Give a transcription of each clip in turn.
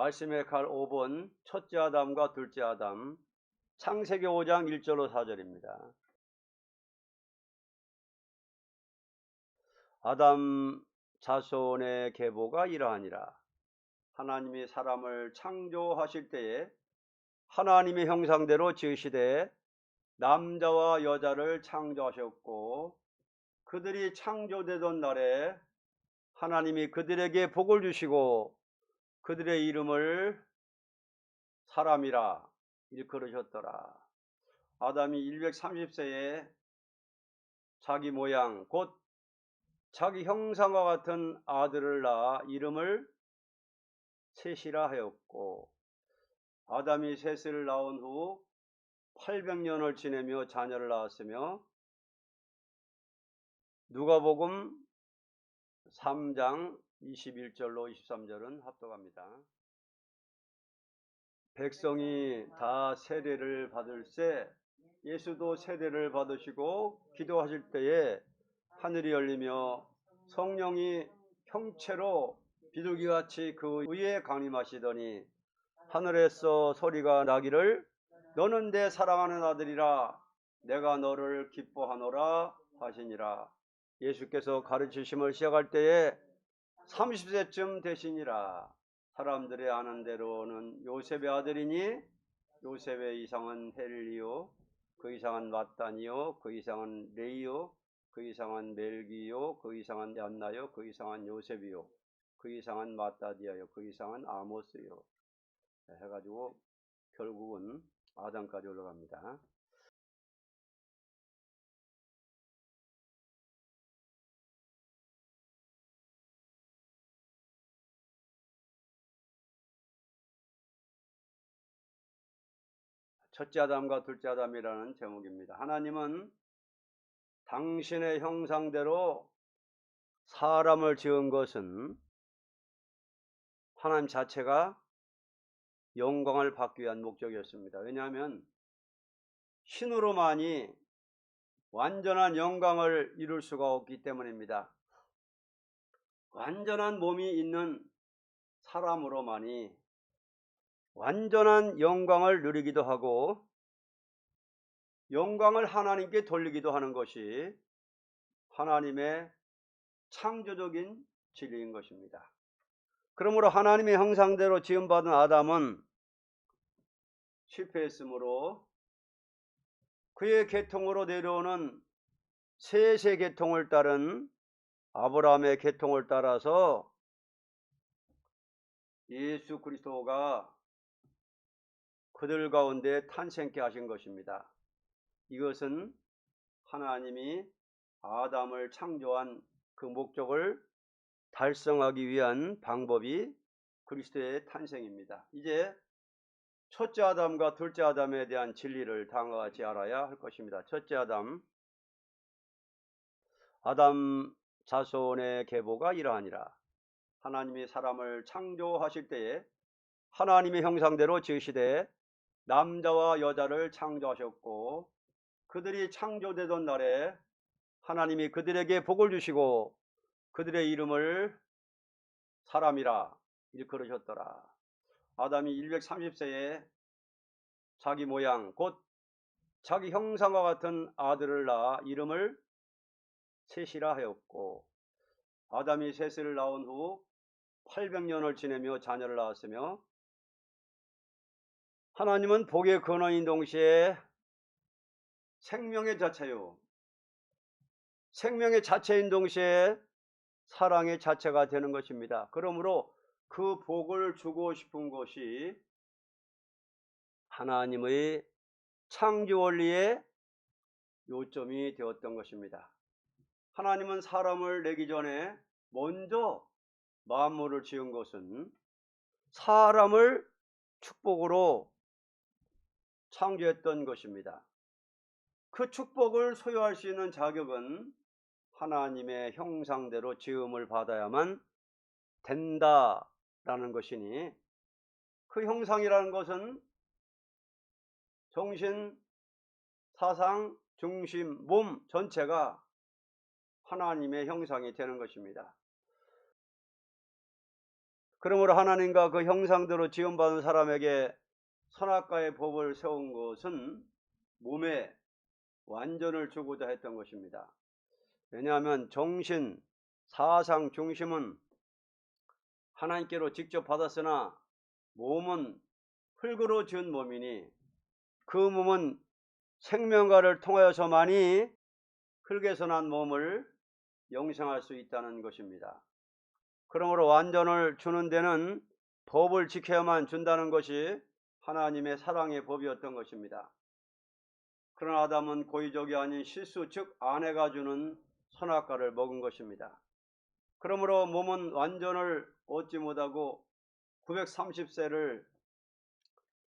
말씀의 칼 5번 첫째 아담과 둘째 아담 창세기 5장 1절로 4절입니다. 아담 자손의 계보가 이러하니라. 하나님이 사람을 창조하실 때에 하나님의 형상대로 지으시되 남자와 여자를 창조하셨고 그들이 창조되던 날에 하나님이 그들에게 복을 주시고 그들의 이름을 사람이라 일컬으셨더라. 아담이 130세에 자기 모양 곧 자기 형상과 같은 아들을 낳아 이름을 셋이라 하였고 아담이 셋을 낳은 후 800년을 지내며 자녀를 낳았으며 누가복음 3장 21절로 23절은 합독합니다. 백성이 다 세례를 받을세 예수도 세례를 받으시고 기도하실 때에 하늘이 열리며 성령이 형체로 비둘기같이 그 위에 강림하시더니 하늘에서 소리가 나기를 너는 내 사랑하는 아들이라 내가 너를 기뻐하노라 하시니라 예수께서 가르치심을 시작할 때에 30세쯤 되시니라 사람들의 아는 대로는 요셉의 아들이니 요셉의 이상은 헬리요 그 이상은 마단이요 그 이상은 레이요 그 이상은 멜기요 그 이상은 얀나요 그 이상은 요셉이요 그 이상은 마따디아요 그 이상은 아모스요 해가지고 결국은 아담까지 올라갑니다. 첫째 아담과 둘째 아담이라는 제목입니다. 하나님은 당신의 형상대로 사람을 지은 것은 하나님 자체가 영광을 받기 위한 목적이었습니다. 왜냐하면 신으로만이 완전한 영광을 이룰 수가 없기 때문입니다. 완전한 몸이 있는 사람으로만이 완전한 영광을 누리기도 하고 영광을 하나님께 돌리기도 하는 것이 하나님의 창조적인 진리인 것입니다. 그러므로 하나님의 형상대로 지음받은 아담은 실패했으므로 그의 계통으로 내려오는 셋의 계통을 따른 아브라함의 계통을 따라서 예수 그리스도가 그들 가운데 탄생케 하신 것입니다. 이것은 하나님이 아담을 창조한 그 목적을 달성하기 위한 방법이 그리스도의 탄생입니다. 이제 첫째 아담과 둘째 아담에 대한 진리를 다음과 같이 알아야 할 것입니다. 첫째 아담 아담 자손의 계보가 이러하니라. 하나님이 사람을 창조하실 때에 하나님의 형상대로 지으시되 남자와 여자를 창조하셨고 그들이 창조되던 날에 하나님이 그들에게 복을 주시고 그들의 이름을 사람이라 일컬으셨더라. 아담이 130세에 자기 모양 곧 자기 형상과 같은 아들을 낳아 이름을 셋이라 하였고 아담이 셋을 낳은 후 800년을 지내며 자녀를 낳았으며 하나님은 복의 근원인 동시에 생명의 자체요. 생명의 자체인 동시에 사랑의 자체가 되는 것입니다. 그러므로 그 복을 주고 싶은 것이 하나님의 창조 원리의 요점이 되었던 것입니다. 하나님은 사람을 내기 전에 먼저 만물을 지은 것은 사람을 축복으로 창조했던 것입니다. 그 축복을 소유할 수 있는 자격은 하나님의 형상대로 지음을 받아야만 된다라는 것이니 그 형상이라는 것은 정신, 사상, 중심, 몸 전체가 하나님의 형상이 되는 것입니다. 그러므로 하나님과 그 형상대로 지음받은 사람에게 선악과의 법을 세운 것은 몸에 완전을 주고자 했던 것입니다. 왜냐하면 정신, 사상 중심은 하나님께로 직접 받았으나 몸은 흙으로 지은 몸이니 그 몸은 생명과를 통하여서만이 흙에서 난 몸을 영생할 수 있다는 것입니다. 그러므로 완전을 주는 데는 법을 지켜야만 준다는 것이 하나님의 사랑의 법이었던 것입니다. 그러나 아담은 고의적이 아닌 실수 즉 아내가 주는 선악과를 먹은 것입니다. 그러므로 몸은 완전을 얻지 못하고 930세를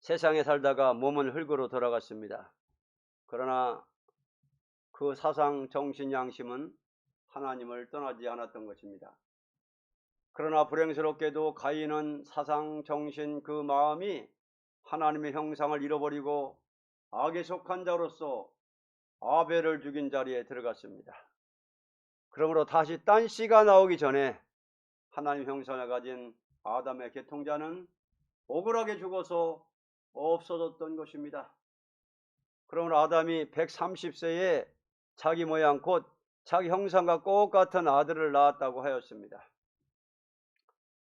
세상에 살다가 몸은 흙으로 돌아갔습니다. 그러나 그 사상, 정신, 양심은 하나님을 떠나지 않았던 것입니다. 그러나 불행스럽게도 가인은 사상, 정신, 그 마음이 하나님의 형상을 잃어버리고 악에 속한 자로서 아벨을 죽인 자리에 들어갔습니다. 그러므로 다시 딴 씨가 나오기 전에 하나님 형상을 가진 아담의 계통자는 억울하게 죽어서 없어졌던 것입니다. 그러므로 아담이 130세에 자기 모양 곧 자기 형상과 똑같은 아들을 낳았다고 하였습니다.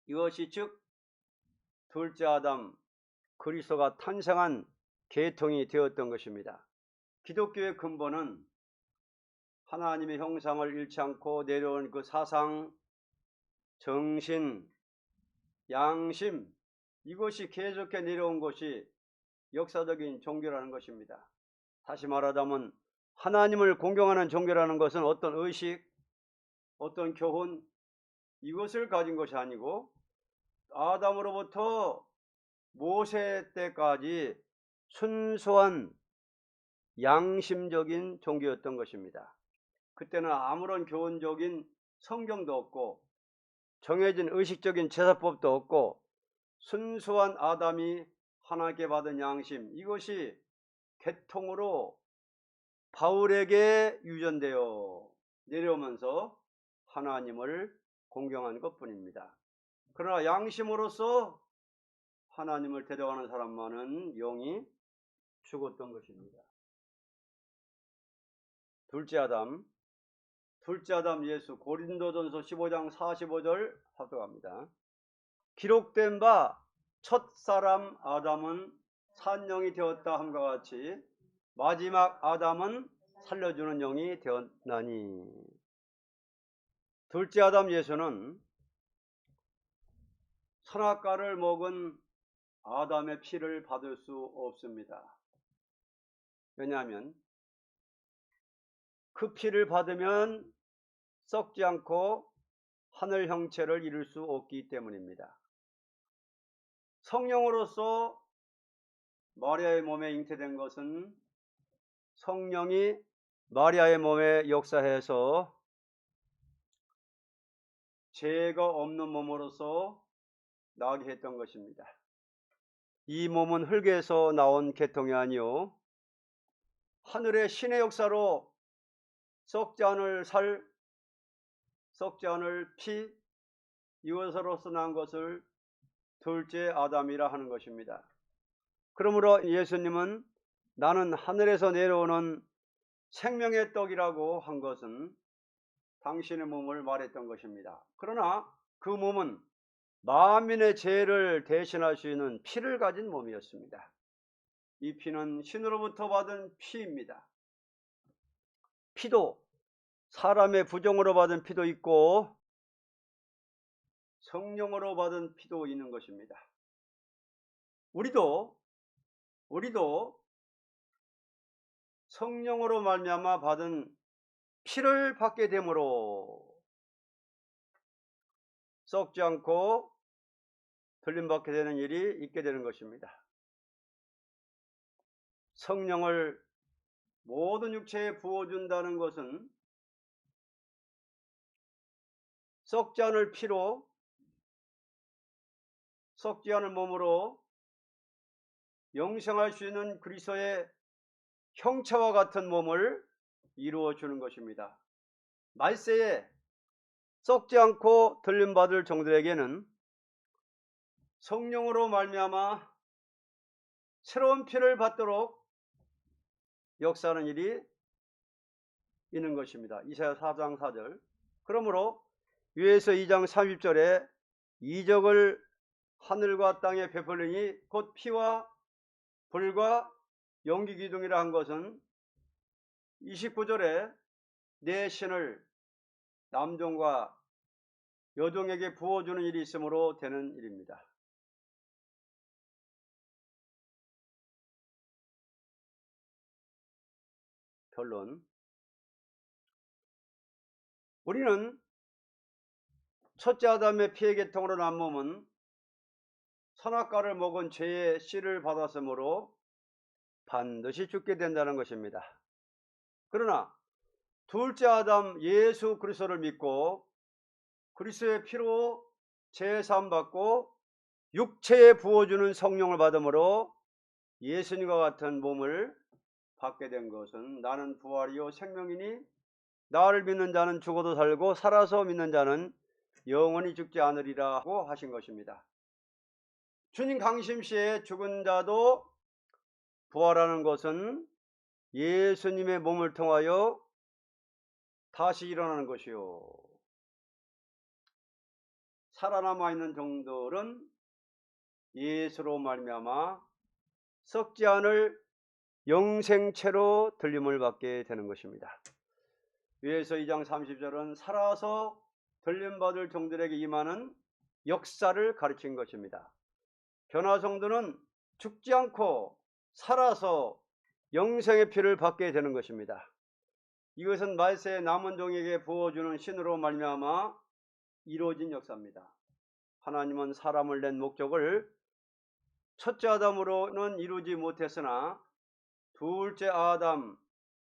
이것이 즉 둘째 아담 그리스도가 탄생한 계통이 되었던 것입니다. 기독교의 근본은 하나님의 형상을 잃지 않고 내려온 그 사상, 정신, 양심 이것이 계속해 내려온 것이 역사적인 종교라는 것입니다. 다시 말하자면 하나님을 공경하는 종교라는 것은 어떤 의식, 어떤 교훈 이것을 가진 것이 아니고 아담으로부터 모세 때까지 순수한 양심적인 종교였던 것입니다. 그때는 아무런 교훈적인 성경도 없고 정해진 의식적인 제사법도 없고 순수한 아담이 하나님께 받은 양심 이것이 개통으로 바울에게 유전되어 내려오면서 하나님을 공경한 것뿐입니다. 그러나 양심으로서 하나님을 데려가는 사람만은 영이 죽었던 것입니다. 둘째 아담, 둘째 아담 예수 고린도전서 15장 45절 합독합니다. 기록된 바 첫 사람 아담은 산영이 되었다 함과 같이 마지막 아담은 살려주는 영이 되었나니 둘째 아담 예수는 선악과를 먹은 아담의 피를 받을 수 없습니다. 왜냐하면 그 피를 받으면 썩지 않고 하늘 형체를 이룰 수 없기 때문입니다. 성령으로서 마리아의 몸에 잉태된 것은 성령이 마리아의 몸에 역사해서 죄가 없는 몸으로서 나게 했던 것입니다. 이 몸은 흙에서 나온 계통이 아니요 하늘의 신의 역사로 썩지 않을 살, 썩지 않을 피 이것으로서 난 것을 둘째 아담이라 하는 것입니다. 그러므로 예수님은 나는 하늘에서 내려오는 생명의 떡이라고 한 것은 당신의 몸을 말했던 것입니다. 그러나 그 몸은 만민의 죄를 대신할 수 있는 피를 가진 몸이었습니다. 이 피는 신으로부터 받은 피입니다. 피도 사람의 부정으로 받은 피도 있고 성령으로 받은 피도 있는 것입니다. 우리도 우리도 성령으로 말미암아 받은 피를 받게 되므로 썩지 않고 들림받게 되는 일이 있게 되는 것입니다. 성령을 모든 육체에 부어준다는 것은 썩지 않을 피로 썩지 않을 몸으로 영생할 수 있는 그리스도의 형체와 같은 몸을 이루어 주는 것입니다. 말세에 썩지 않고 들림받을 종들에게는 성령으로 말미암아 새로운 피를 받도록 역사하는 일이 있는 것입니다. 이사야 4장 4절. 그러므로 유에서 2장 30절에 이적을 하늘과 땅에 베풀리니 곧 피와 불과 연기 기둥이라 한 것은 29절에 내 신을 남종과 여종에게 부어주는 일이 있으므로 되는 일입니다. 결론. 우리는 첫째 아담의 피해 계통으로 난 몸은 선악과를 먹은 죄의 씨를 받았으므로 반드시 죽게 된다는 것입니다. 그러나 둘째 아담 예수 그리스도를 믿고 그리스도의 피로 제삼 받고 육체에 부어주는 성령을 받음으로 예수님과 같은 몸을 받게 된 것은 나는 부활이요 생명이니 나를 믿는 자는 죽어도 살고 살아서 믿는 자는 영원히 죽지 않으리라고 하신 것입니다. 주님 강심시에 죽은 자도 부활하는 것은 예수님의 몸을 통하여 다시 일어나는 것이요. 살아남아 있는 종들은 예수로 말미암아 썩지 않을 영생체로 들림을 받게 되는 것입니다. 위에서 2장 30절은 살아서 들림받을 종들에게 임하는 역사를 가르친 것입니다. 변화성도는 죽지 않고 살아서 영생의 피를 받게 되는 것입니다. 이것은 말세의 남은 종에게 부어주는 신으로 말미암아 이루어진 역사입니다. 하나님은 사람을 낸 목적을 첫째 아담으로는 이루지 못했으나 둘째 아담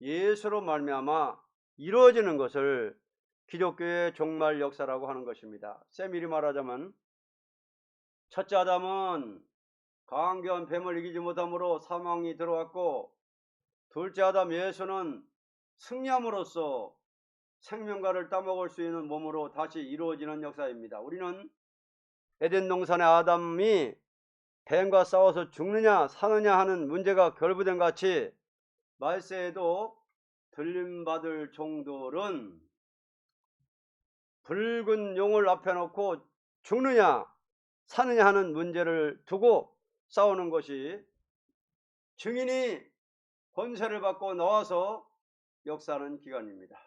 예수로 말미암아 이루어지는 것을 기독교의 종말 역사라고 하는 것입니다. 세밀히 말하자면 첫째 아담은 강견 뱀을 이기지 못함으로 사망이 들어왔고 둘째 아담 예수는 승리함으로써 생명과를 따먹을 수 있는 몸으로 다시 이루어지는 역사입니다. 우리는 에덴 동산의 아담이 뱀과 싸워서 죽느냐 사느냐 하는 문제가 결부된 같이 말세에도 들림받을 종들은 붉은 용을 앞에 놓고 죽느냐 사느냐 하는 문제를 두고 싸우는 것이 증인이 권세를 받고 나와서 역사하는 기간입니다.